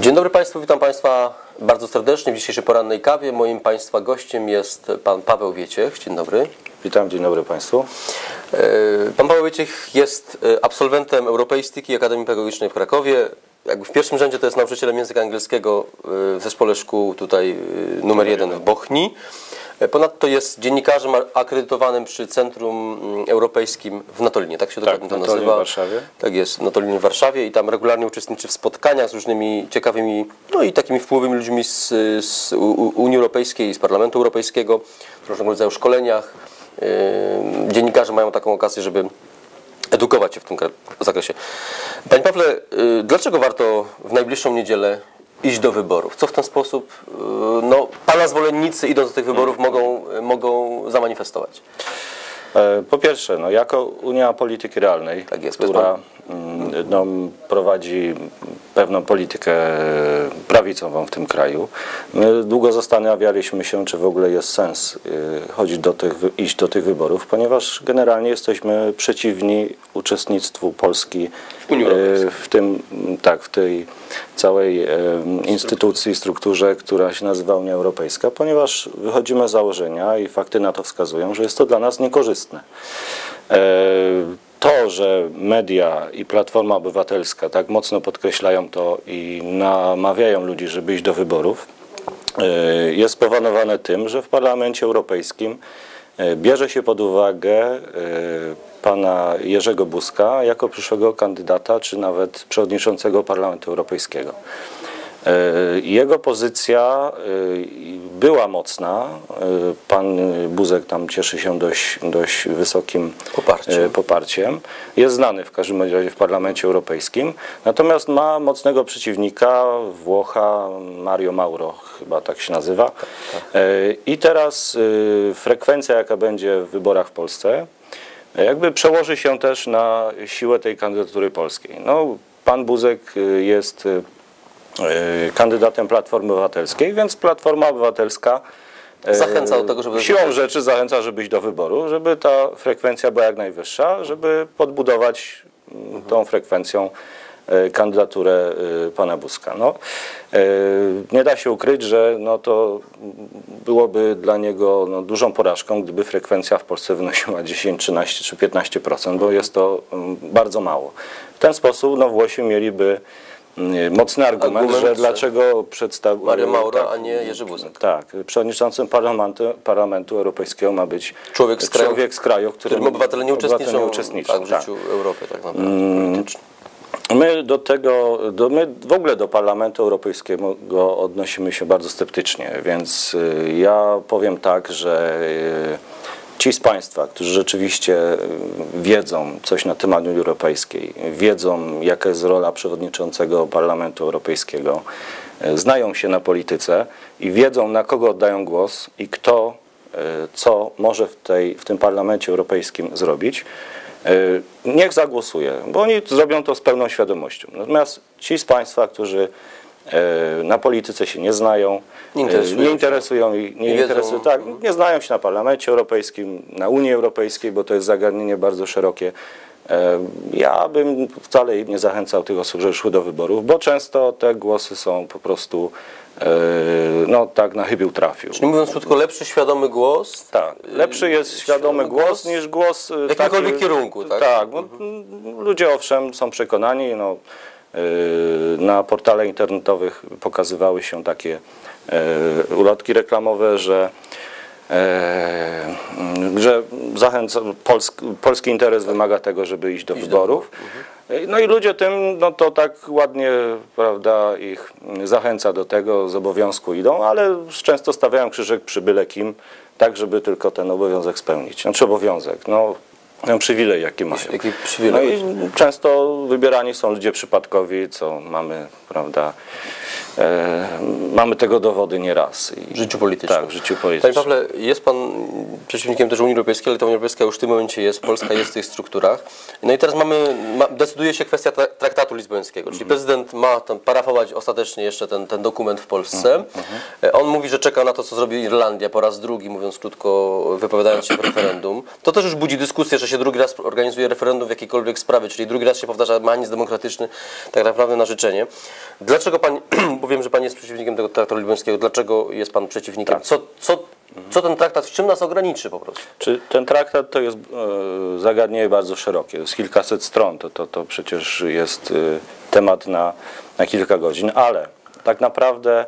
Dzień dobry Państwu, witam Państwa bardzo serdecznie w dzisiejszej porannej kawie. Moim Państwa gościem jest Pan Paweł Wieciech. Dzień dobry. Witam, dzień dobry Państwu. E, Pan Paweł Wieciech jest e, absolwentem Europeistyki Akademii Pedagogicznej w Krakowie. Jakby w pierwszym rzędzie to jest nauczycielem języka angielskiego e, w zespole szkół tutaj numer jeden w Bochni. Ponadto jest dziennikarzem akredytowanym przy Centrum mm, Europejskim w Natolinie, tak się dokładnie to Natolin nazywa? w Warszawie. Tak jest, w Natolinie w Warszawie i tam regularnie uczestniczy w spotkaniach z różnymi ciekawymi, no i takimi wpływowymi ludźmi z, z Unii Europejskiej, z Parlamentu Europejskiego, w różnego rodzaju szkoleniach. Dziennikarze mają taką okazję, żeby edukować się w tym zakresie. Panie Pawle, yy, dlaczego warto w najbliższą niedzielę iść do wyborów? Co w ten sposób yy, no, Pana zwolennicy idąc do tych wyborów mogą, mogą zamanifestować? E, Po pierwsze, no, jako Unia Polityki Realnej, Tak jest, która mm, no, prowadzi pewną politykę e, prawicową w tym kraju, my długo zastanawialiśmy się, czy w ogóle jest sens e, chodzić do tych, iść do tych wyborów, ponieważ generalnie jesteśmy przeciwni uczestnictwu Polski W e, w tym, tak, w tej całej e, instytucji, strukturze, która się nazywa Unia Europejska, ponieważ wychodzimy z założenia i fakty na to wskazują, że jest to dla nas niekorzystne. To, że media i Platforma Obywatelska tak mocno podkreślają to i namawiają ludzi, żeby iść do wyborów, e, jest spowodowane tym, że w Parlamencie Europejskim e, bierze się pod uwagę e, pana Jerzego Buzka jako przyszłego kandydata, czy nawet przewodniczącego Parlamentu Europejskiego. E, Jego pozycja e, była mocna. E, Pan Buzek tam cieszy się dość, dość wysokim Poparciem. poparciem. Jest znany w każdym razie w Parlamencie Europejskim. Natomiast ma mocnego przeciwnika, Włocha, Mario Mauro, chyba tak się nazywa. E, I teraz frekwencja, jaka będzie w wyborach w Polsce, jakby przełoży się też na siłę tej kandydatury polskiej. No, pan Buzek jest kandydatem Platformy Obywatelskiej, więc Platforma Obywatelska e, Zachęca do tego, żeby- Siłą rzeczy zachęca, żeby iść do wyboru, żeby ta frekwencja była jak najwyższa, żeby podbudować mm, tą frekwencją e, kandydaturę e, pana Buzka. No, e, nie da się ukryć, że no to byłoby dla niego no, dużą porażką, gdyby frekwencja w Polsce wynosiła 10, 13 czy 15%, bo jest to mm, bardzo mało. W ten sposób no, Włosi mieliby mocny argument, Argument, że dlaczego przedstawił Mario Mauro, a nie Jerzy Buzek. tak, przewodniczącym Parlamentu, Parlamentu Europejskiego ma być Człowiek z kraju, człowiek z kraju w którym obywatele nie obywatele uczestniczą, nie uczestniczą, tak, w tak. życiu Europy tak naprawdę politycznym. My do tego, do, my w ogóle do Parlamentu Europejskiego odnosimy się bardzo sceptycznie, więc y, ja powiem tak, że y, ci z Państwa, którzy rzeczywiście y, wiedzą coś na temat Unii Europejskiej, wiedzą jaka jest rola przewodniczącego Parlamentu Europejskiego, y, znają się na polityce i wiedzą na kogo oddają głos i kto y, co może w, tej, w tym Parlamencie Europejskim zrobić, niech zagłosuje, bo oni zrobią to z pełną świadomością. Natomiast ci z Państwa, którzy na polityce się nie znają, Nie y, interesują nie się. interesują i nie, Nie interesują, tak, nie znają się na Parlamencie Europejskim, na Unii Europejskiej, bo to jest zagadnienie bardzo szerokie. E, Ja bym wcale nie zachęcał tych osób, żeby szły do wyborów, bo często te głosy są po prostu e, no tak na chybił trafił. Czyli mówiąc krótko, lepszy świadomy głos. Tak, lepszy jest świadomy głos niż głos e, w jakimkolwiek kierunku, tak? Tak, bo mm, ludzie owszem są przekonani, no, e, na portale internetowych pokazywały się takie e, ulotki reklamowe, że mm, że zachęca, polsk, polski interes wymaga tego, żeby iść do wyborów. No i ludzie tym, no to tak ładnie, prawda, ich zachęca do tego, z obowiązku idą, ale często stawiają krzyżyk przy byle kim, tak żeby tylko ten obowiązek spełnić. Znaczy obowiązek, no przywilej jaki mają. Jaki No przywilej. i często wybierani są ludzie przypadkowi, co mamy, prawda, e, mamy tego dowody nieraz. I, W życiu politycznym. Tak, w życiu Panie politycznym. Pawle, jest Pan przeciwnikiem też Unii Europejskiej, ale ta Unia Europejska już w tym momencie jest, Polska jest w tych strukturach. No i teraz mamy, ma, decyduje się kwestia tra- traktatu lizbońskiego, czyli prezydent ma tam parafować ostatecznie jeszcze ten, ten dokument w Polsce. E, On mówi, że czeka na to, co zrobi Irlandia po raz drugi, mówiąc krótko, wypowiadając się w referendum. To też już budzi dyskusję, że się drugi raz organizuje referendum w jakiejkolwiek sprawie, czyli drugi raz się powtarza mechanizm demokratyczny tak naprawdę na życzenie. Dlaczego pan, wiem, że pan jest przeciwnikiem tego traktatu lizbońskiego, dlaczego jest pan przeciwnikiem? Tak. Co, co, co ten traktat, w czym nas ograniczy po prostu? Czy ten traktat to jest e, zagadnienie bardzo szerokie, jest kilkaset stron, to, to, to przecież jest e, temat na, na kilka godzin, ale tak naprawdę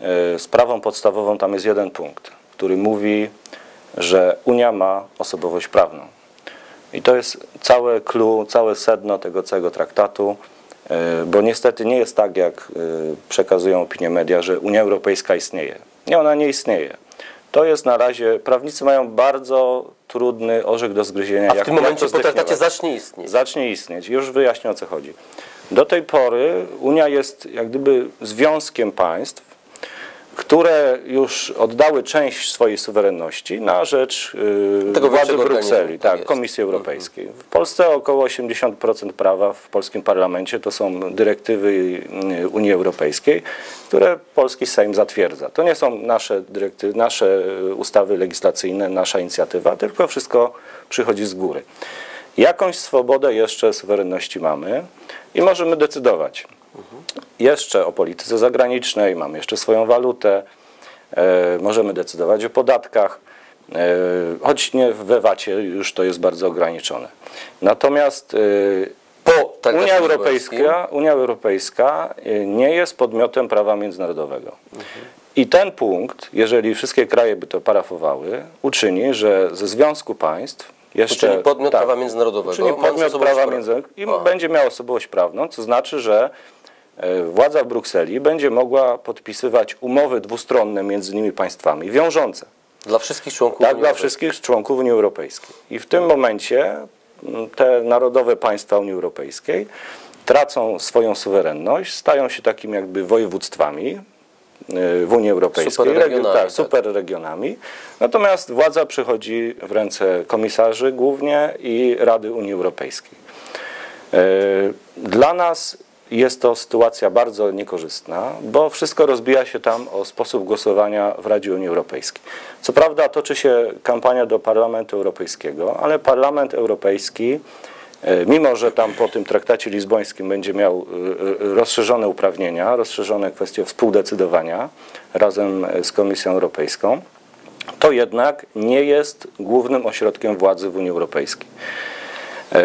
e, sprawą podstawową tam jest jeden punkt, który mówi, że Unia ma osobowość prawną. I to jest całe clue, całe sedno tego całego traktatu, bo niestety nie jest tak, jak e, przekazują opinie media, że Unia Europejska istnieje. Nie, ona nie istnieje. To jest na razie, prawnicy mają bardzo trudny orzech do zgryzienia. A w tym momencie po traktacie zacznie istnieć. zacznie istnieć. Już wyjaśnię o co chodzi. Do tej pory Unia jest jak gdyby związkiem państw, które już oddały część swojej suwerenności na rzecz yy, Tego władzy Brukseli, tak tak, jest. Komisji Europejskiej. W Polsce około 80% prawa w polskim parlamencie to są dyrektywy yy, Unii Europejskiej, które polski Sejm zatwierdza. To nie są nasze dyrektywy, nasze yy, ustawy legislacyjne, nasza inicjatywa, tylko wszystko przychodzi z góry. Jakąś swobodę jeszcze suwerenności mamy i możemy decydować jeszcze o polityce zagranicznej, mamy jeszcze swoją walutę, e, możemy decydować o podatkach, e, choć nie we VAT-ie już to jest bardzo ograniczone. Natomiast e, Po traktacie Unia Europejska, Unia Europejska nie jest podmiotem prawa międzynarodowego. I ten punkt, jeżeli wszystkie kraje by to parafowały, uczyni, że ze Związku Państw jeszcze Czyli podmiot tak, prawa międzynarodowego. Czyli podmiot prawa pra- międzynarodowego i będzie miał osobowość prawną, co znaczy, że e, władza w Brukseli będzie mogła podpisywać umowy dwustronne między nimi państwami, wiążące. Dla wszystkich członków Tak, Unii dla wszystkich członków Unii Europejskiej. I w tym momencie m, te narodowe państwa Unii Europejskiej tracą swoją suwerenność, stają się takimi jakby województwami w Unii Europejskiej, Superregionami, Regi- tak. tak, superregionami. Natomiast władza przychodzi w ręce komisarzy głównie i Rady Unii Europejskiej. E, Dla nas jest to sytuacja bardzo niekorzystna, bo wszystko rozbija się tam o sposób głosowania w Radzie Unii Europejskiej. Co prawda toczy się kampania do Parlamentu Europejskiego, ale Parlament Europejski, e, mimo że tam po tym traktacie lizbońskim będzie miał e, e, rozszerzone uprawnienia, rozszerzone kwestie współdecydowania razem z Komisją Europejską, to jednak nie jest głównym ośrodkiem władzy w Unii Europejskiej. E,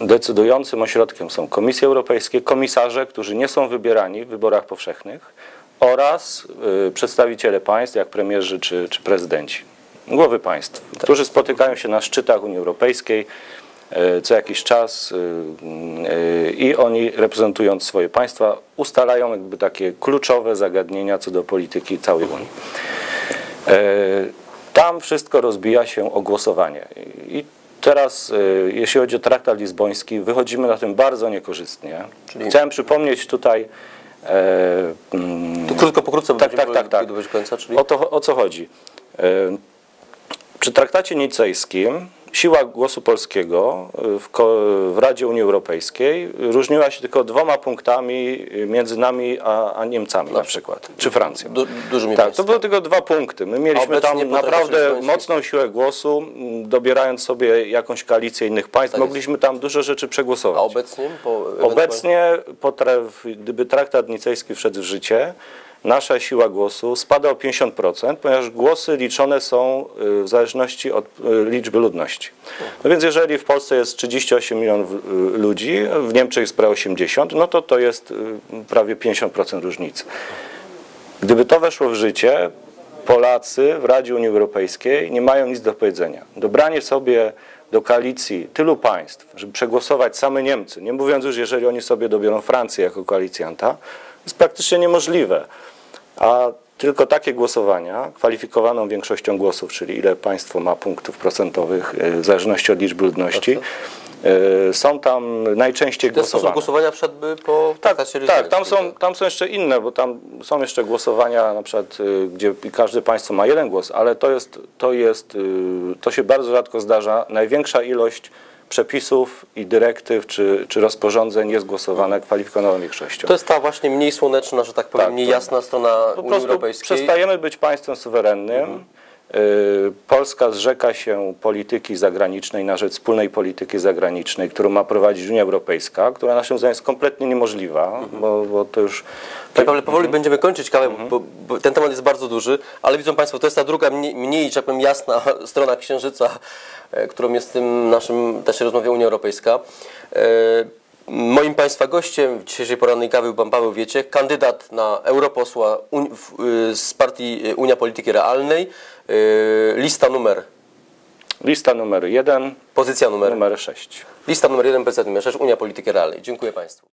Decydującym ośrodkiem są Komisje Europejskie, komisarze, którzy nie są wybierani w wyborach powszechnych oraz e, przedstawiciele państw, jak premierzy czy, czy prezydenci, głowy państw, którzy spotykają się na szczytach Unii Europejskiej e, co jakiś czas e, e, i oni reprezentując swoje państwa ustalają jakby takie kluczowe zagadnienia co do polityki całej Unii. E, Tam wszystko rozbija się o głosowanie. I teraz, e, jeśli chodzi o traktat lizboński, wychodzimy na tym bardzo niekorzystnie. Czyli- Chciałem przypomnieć tutaj. E, mm, To krótko, pokrótce, tak, tak, tak, tak. dobyć końca, czyli... O, to, o co chodzi? E, Przy traktacie nicejskim siła głosu polskiego w, ko- w Radzie Unii Europejskiej różniła się tylko dwoma punktami między nami a, a Niemcami na przykład, czy Francją. Du, dużymi Tak, to były tylko dwa punkty. My mieliśmy tam naprawdę mocną siłę głosu, m, dobierając sobie jakąś koalicję innych państw, Tak mogliśmy tam dużo rzeczy przegłosować. A obecnie? Po, Obecnie, po gdyby traktat nicejski wszedł w życie, nasza siła głosu spada o 50%, ponieważ głosy liczone są y, w zależności od y, liczby ludności. No więc jeżeli w Polsce jest 38 milionów y, ludzi, w Niemczech jest prawie 80, no to to jest prawie 50% różnicy. Gdyby to weszło w życie, Polacy w Radzie Unii Europejskiej nie mają nic do powiedzenia. Dobranie sobie do koalicji tylu państw, żeby przegłosować same Niemcy, nie mówiąc już, jeżeli oni sobie dobiorą Francję jako koalicjanta, jest praktycznie niemożliwe. A tylko takie głosowania, kwalifikowaną większością głosów, czyli ile państwo ma punktów procentowych y, w zależności od liczby ludności, y, są tam najczęściej Ten sposób głosowane. głosowania wszedłby po Tak, tak tam, są, tam są jeszcze inne, bo tam są jeszcze głosowania, na przykład, y, gdzie każde państwo ma jeden głos, ale to jest, to jest, to się bardzo rzadko zdarza. Największa ilość przepisów i dyrektyw czy, czy rozporządzeń jest głosowane kwalifikowaną większością. To jest ta właśnie mniej słoneczna, że tak powiem, Tak, mniej to- jasna strona po Unii Europejskiej. przestajemy być państwem suwerennym, y, Polska zrzeka się polityki zagranicznej na rzecz wspólnej polityki zagranicznej, którą ma prowadzić Unia Europejska, która naszym zdaniem jest kompletnie niemożliwa, bo, bo to już Tak, ale powoli będziemy kończyć kawę, bo, bo ten temat jest bardzo duży, ale widzą Państwo, to jest ta druga, mniej, mniej że tak powiem, jasna strona księżyca, e, którą jest w tym naszym też rozmowie Unia Europejska. Moim Państwa gościem w dzisiejszej porannej kawy był Pan Paweł Wieciech, kandydat na europosła y, z partii Unia Polityki Realnej. E, Lista numer, lista numer jeden, pozycja numer, numer sześć. lista numer 1, pozycja numer 6, Unia Polityki Realnej. Dziękuję Państwu.